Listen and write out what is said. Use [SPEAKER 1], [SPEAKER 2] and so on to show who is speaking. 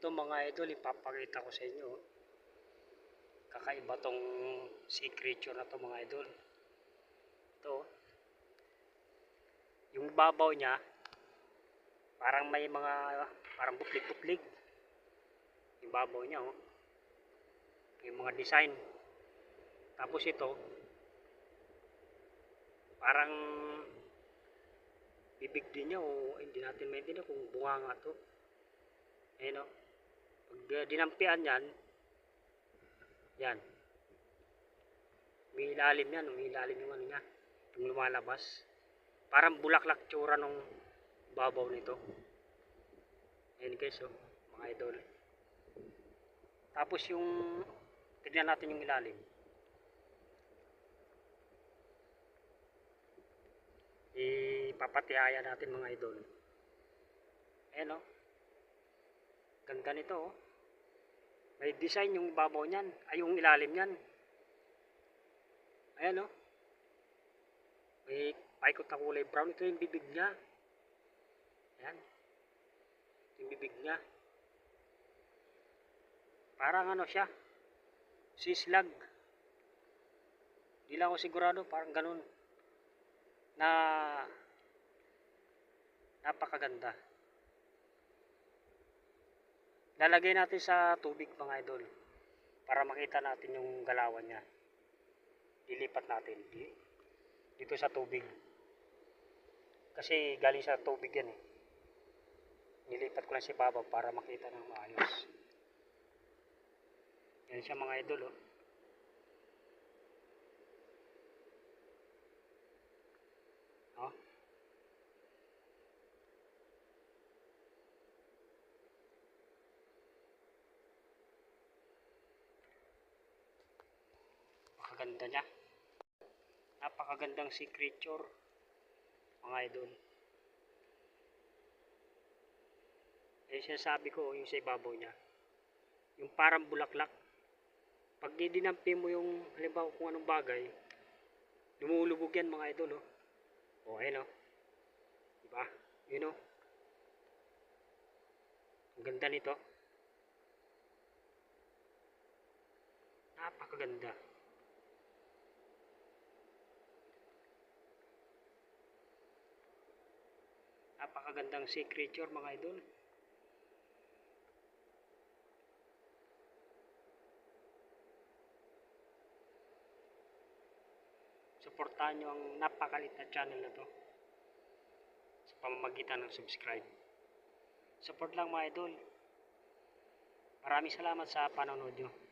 [SPEAKER 1] Ito mga idol, ipapakita ko sa inyo. Kakaiba tong sea creature na to mga idol. Ito. Yung babaw niya, parang may mga, parang butlig-butlig. Yung babaw niya, oh. Yung mga design. Tapos ito, parang bibig din niya o hindi natin maintindihan kung bunga nga to. Ayan o. Pag dinampian yan, yan. May ilalim yan, may ilalim yung ano niya, yung lumalabas. Parang bulaklak tsura nung babaw nito. Ayan guys oh, mga idol. Tapos yung, tignan natin yung ilalim. Ipapatihaya natin mga idol. Ayan oh. Ganda nito oh. May design yung babaw niyan, ay yung ilalim niyan. Ayan oh. May paikot na kulay brown. Ito yung bibig niya. Ayan. Yung bibig niya. Parang ano siya. Sislag. Di lang ako sigurado. Parang ganun. Na napakaganda. Lalagay natin sa tubig mga idol para makita natin yung galawan niya. Dilipat natin di- dito sa tubig. Kasi galing sa tubig yan eh. Nilipat ko lang si Baba para makita ng maayos. Yan siya mga idol. Oh. Napakaganda niya. Napakagandang sea creature. Mga idol. Eh sinasabi ko yung sa ibabaw niya. Yung parang bulaklak. Pag dinampi mo yung halimbawa kung anong bagay, lumulubog yan mga idol. Oh. O ayun oh. Diba? Yun oh. Ang ganda nito. Napakaganda. Napakagandang sea creature mga idol. Suportahan nyo ang napakalit na channel na to sa pamamagitan ng subscribe. Support lang mga idol. Maraming salamat sa panonood nyo.